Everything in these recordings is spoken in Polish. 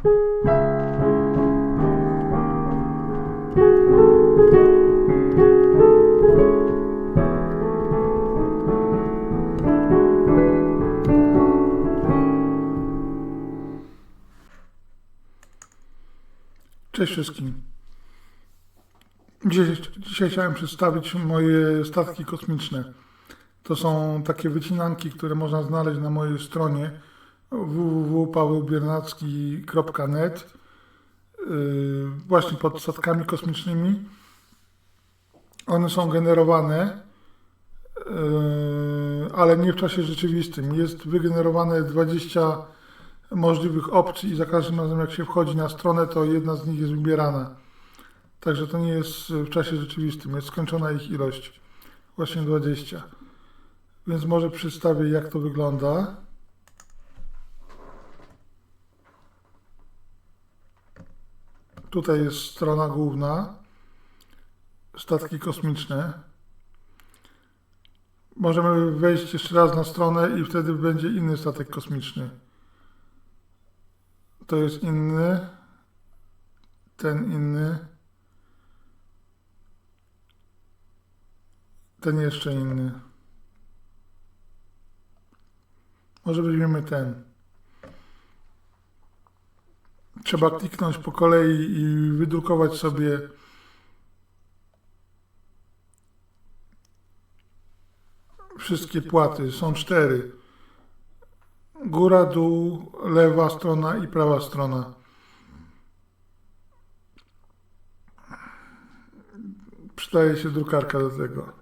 Cześć wszystkim. Dzisiaj, chciałem przedstawić moje statki kosmiczne. To są takie wycinanki, które można znaleźć na mojej stronie www.pawełbiernacki.net yy, właśnie pod statkami kosmicznymi. One są generowane, yy, ale nie w czasie rzeczywistym. Jest wygenerowane 20 możliwych opcji i za każdym razem jak się wchodzi na stronę, to jedna z nich jest wybierana. Także to nie jest w czasie rzeczywistym, jest skończona ich ilość. Właśnie 20. Więc może przedstawię jak to wygląda. Tutaj jest strona główna. Statki kosmiczne. Możemy wejść jeszcze raz na stronę i wtedy będzie inny statek kosmiczny. To jest inny. Ten inny. Ten jeszcze inny. Może weźmiemy ten. Trzeba kliknąć po kolei i wydrukować sobie wszystkie płaty. Są cztery. Góra, dół, lewa strona i prawa strona. Przydaje się drukarka do tego.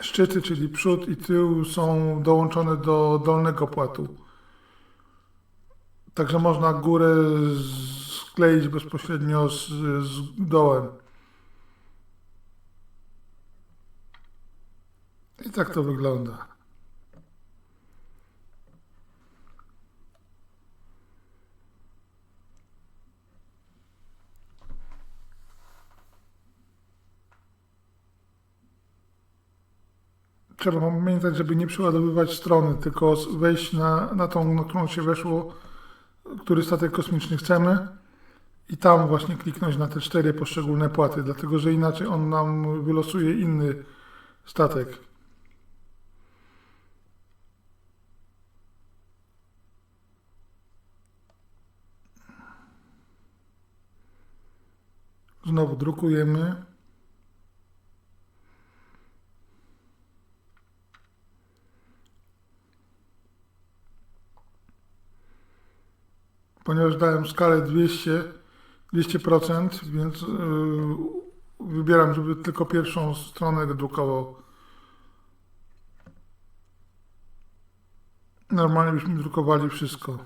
Szczyty, czyli przód i tył są dołączone do dolnego płatu. Także można górę skleić bezpośrednio z, z dołem. I tak to wygląda. Trzeba pamiętać, żeby nie przeładowywać strony, tylko wejść na, na tą, na którą się weszło, który statek kosmiczny chcemy i tam właśnie kliknąć na te cztery poszczególne płaty, dlatego że inaczej on nam wylosuje inny statek. Znowu drukujemy. Ponieważ dałem skalę 200, 200%, więc yy, wybieram, żeby tylko pierwszą stronę drukował. Normalnie byśmy drukowali wszystko.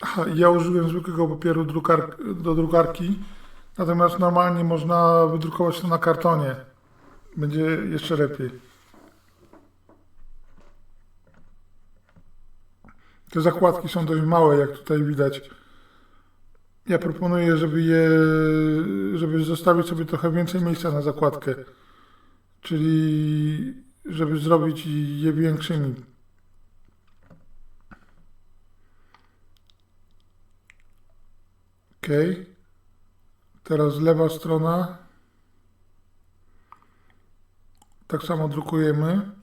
Aha, ja użyłem zwykłego papieru drukar do drukarki, natomiast normalnie można wydrukować to na kartonie. Będzie jeszcze lepiej. Te zakładki są dość małe, jak tutaj widać. Ja proponuję, żeby je, żeby zostawić sobie trochę więcej miejsca na zakładkę. Czyli żeby zrobić je większymi. Ok. Teraz lewa strona. Tak samo drukujemy.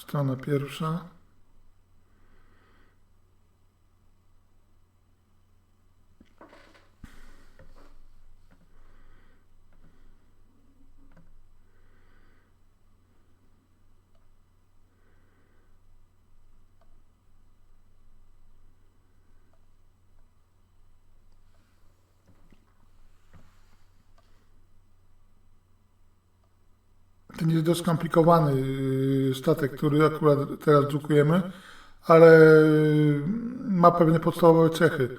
Strona pierwsza. Nie jest dość skomplikowany yy, statek, który akurat teraz drukujemy, ale ma pewne podstawowe cechy,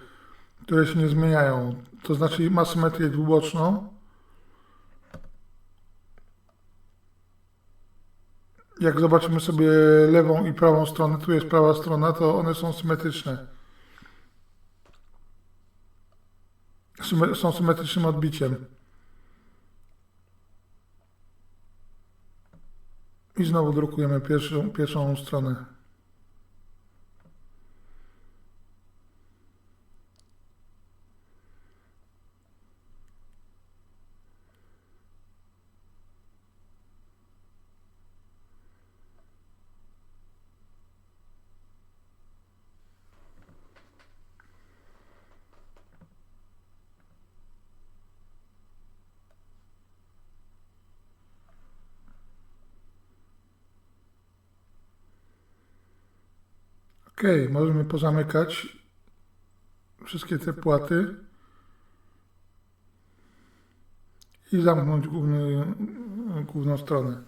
które się nie zmieniają. To znaczy ma symetrię dwuboczną, jak zobaczymy sobie lewą i prawą stronę, tu jest prawa strona, to one są symetryczne. Syme- są symetrycznym odbiciem. I znowu drukujemy pierwszą, pierwszą stronę. Ok, możemy pozamykać wszystkie te płaty i zamknąć główny, główną stronę.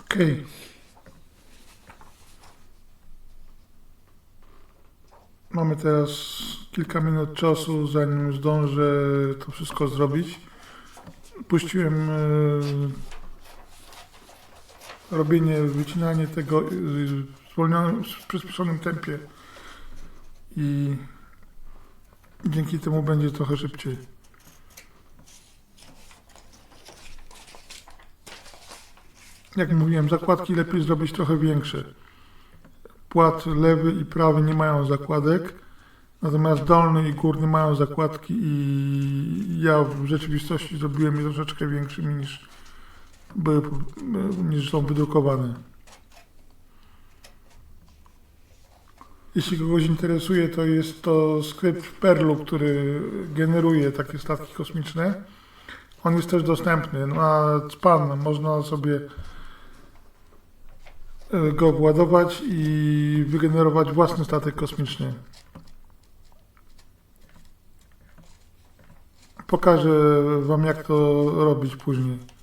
Ok. Mamy teraz kilka minut czasu, zanim zdążę to wszystko zrobić. Puściłem e, robienie, wycinanie tego y, w zwolnionym, w przyspieszonym tempie i dzięki temu będzie trochę szybciej. Jak mówiłem, zakładki lepiej zrobić trochę większe. Płat lewy i prawy nie mają zakładek, natomiast dolny i górny mają zakładki i ja w rzeczywistości zrobiłem je troszeczkę większymi niż były, niż są wydrukowane. Jeśli kogoś interesuje, to jest to skrypt w Perlu, który generuje takie statki kosmiczne. On jest też dostępny na span. Można sobie e, go władować i wygenerować własny statek kosmiczny. Pokażę Wam, jak to robić później.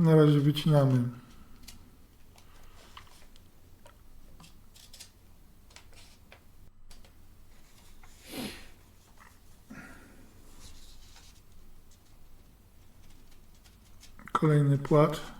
Na razie wycinamy. Kolejny płat.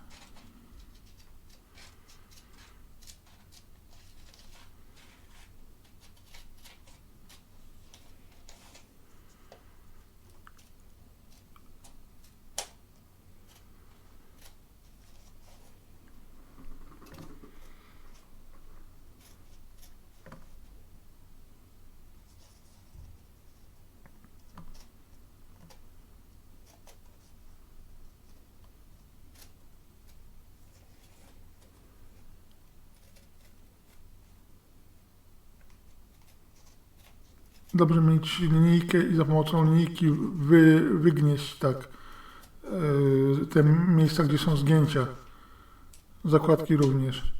Dobrze mieć linijkę i za pomocą linijki wy, wygnieść tak yy, te miejsca, gdzie są zgięcia. Zakładki również.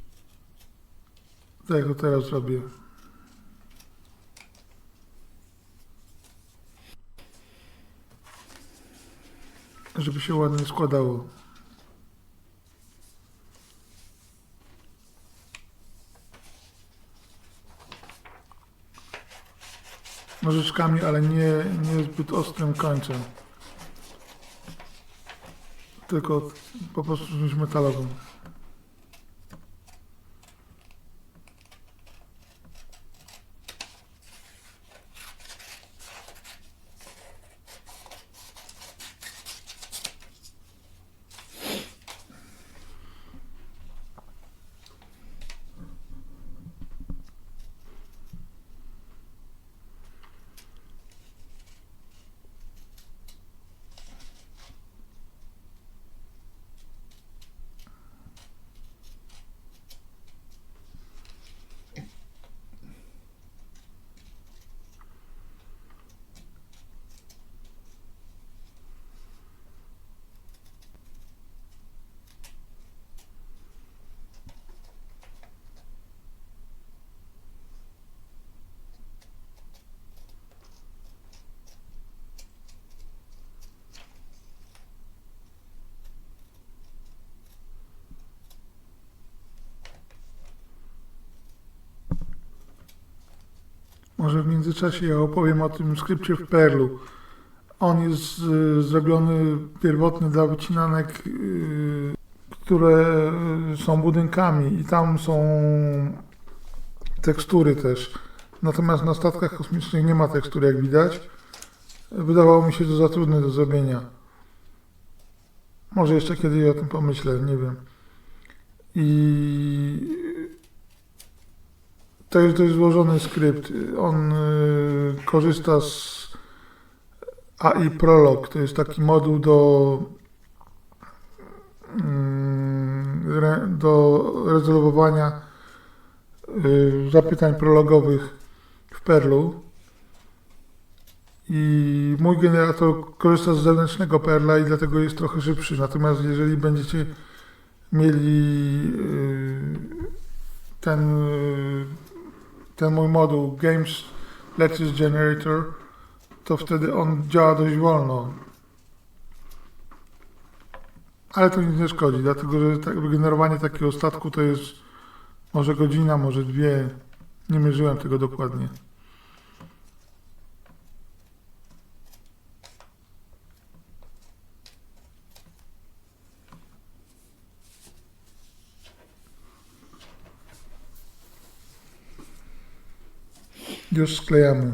Tak jak to teraz robię. Żeby się ładnie składało. Nożyczkami, ale nie, nie zbyt ostrym końcem. Tylko po prostu czymś metalowym. Może w międzyczasie ja opowiem o tym skrypcie w Perlu. On jest y, zrobiony pierwotny dla wycinanek, y, które y, są budynkami i tam są tekstury też. Natomiast na statkach kosmicznych nie ma tekstury, jak widać. Wydawało mi się to za trudne do zrobienia. Może jeszcze kiedyś o tym pomyślę, nie wiem. I to jest złożony skrypt. On y, korzysta z AI Prolog. To jest taki moduł do, mm, do rezolwowania y, zapytań prologowych w Perlu. I mój generator korzysta z zewnętrznego Perla i dlatego jest trochę szybszy. Natomiast jeżeli będziecie mieli y, ten, ten mój moduł Games Lattice Generator, to wtedy on działa dość wolno. Ale to nic nie szkodzi, dlatego że tak, wygenerowanie takiego statku to jest może godzina, może dwie. Nie mierzyłem tego dokładnie. Już sklejamy.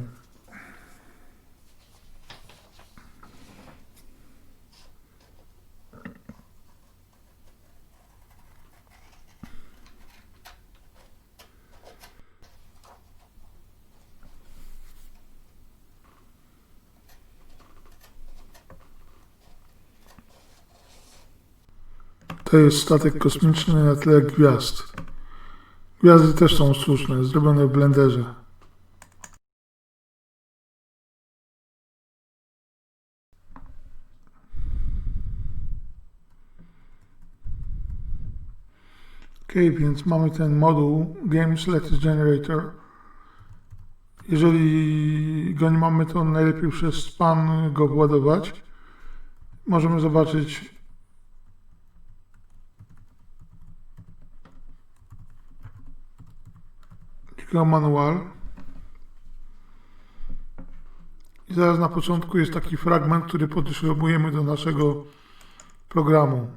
To jest statek kosmiczny na tle gwiazd. Gwiazdy też są sztuczne, zrobione w blenderze. Ok, więc mamy ten moduł Games Lattice Generator. Jeżeli go nie mamy, to najlepiej przez span go władować. Możemy zobaczyć jego manual. I zaraz na początku jest taki fragment, który potrzebujemy do naszego programu.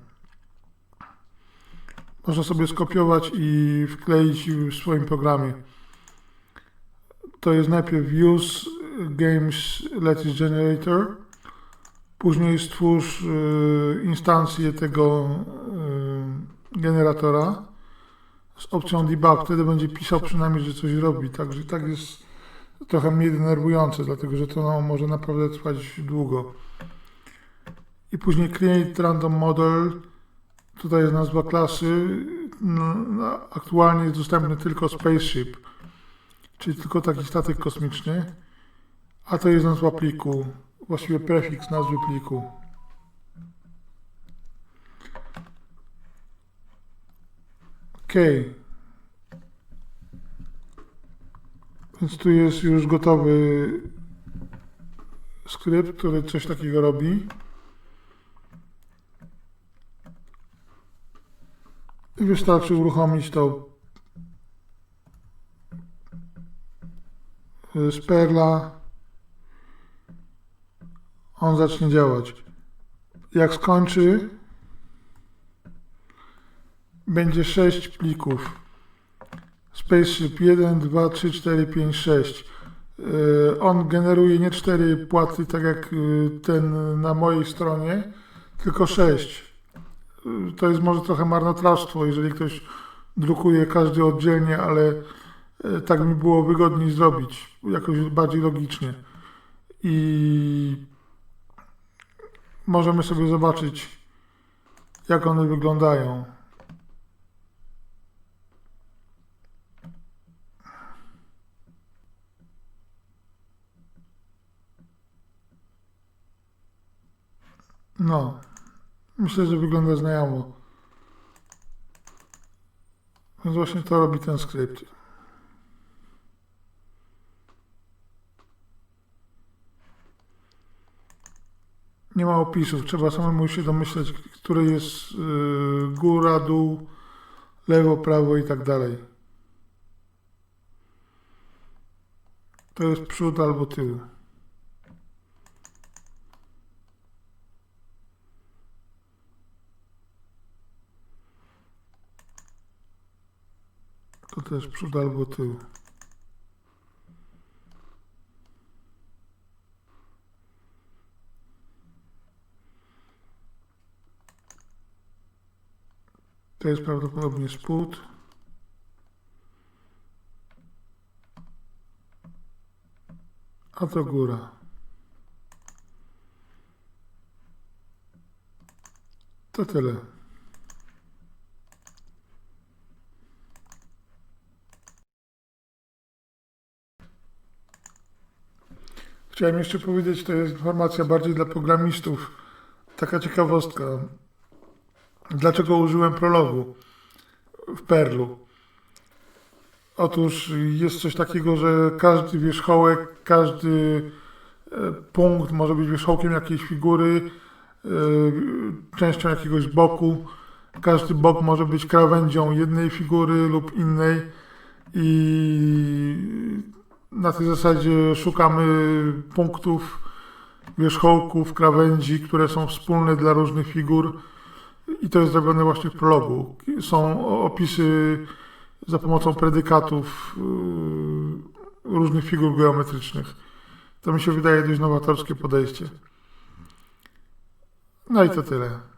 Można sobie skopiować i wkleić w swoim programie. To jest najpierw Use Games Lattice Generator, później stwórz y, instancję tego y, generatora z opcją debug. Wtedy będzie pisał przynajmniej, że coś robi. Także tak jest trochę mnie denerwujące, dlatego że to no, może naprawdę trwać długo. I później Create Random Model. Tutaj jest nazwa klasy. No, no, aktualnie jest dostępny tylko Spaceship, czyli tylko taki statek kosmiczny. A to jest nazwa pliku, właściwie prefiks nazwy pliku. OK. Więc tu jest już gotowy skrypt, który coś takiego robi. I wystarczy uruchomić to z Perla. On zacznie działać. Jak skończy, będzie 6 plików. Spaceship 1, 2, 3, 4, 5, 6. Yy, On generuje nie 4 płaty, tak jak yy, ten na mojej stronie, tylko 6. Yy, To jest może trochę marnotrawstwo, jeżeli ktoś drukuje każdy oddzielnie, ale yy, tak mi było wygodniej zrobić, jakoś bardziej logicznie. I możemy sobie zobaczyć, jak one wyglądają. No, myślę, że wygląda znajomo. Więc właśnie to robi ten skrypt. Nie ma opisów, trzeba samemu się domyśleć, który jest yy, góra, dół, lewo, prawo i tak dalej. To jest przód albo tył. To też przód albo tył. To jest prawdopodobnie spód. A to góra. To tyle. Chciałem jeszcze powiedzieć, to jest informacja bardziej dla programistów. Taka ciekawostka. Dlaczego użyłem prologu w Perlu? Otóż jest coś takiego, że każdy wierzchołek, każdy e, punkt może być wierzchołkiem jakiejś figury, e, częścią jakiegoś boku. Każdy bok może być krawędzią jednej figury lub innej i na tej zasadzie szukamy punktów, wierzchołków, krawędzi, które są wspólne dla różnych figur i to jest zrobione właśnie w prologu. Są opisy za pomocą predykatów yy, różnych figur geometrycznych. To mi się wydaje dość nowatorskie podejście. No i to tyle.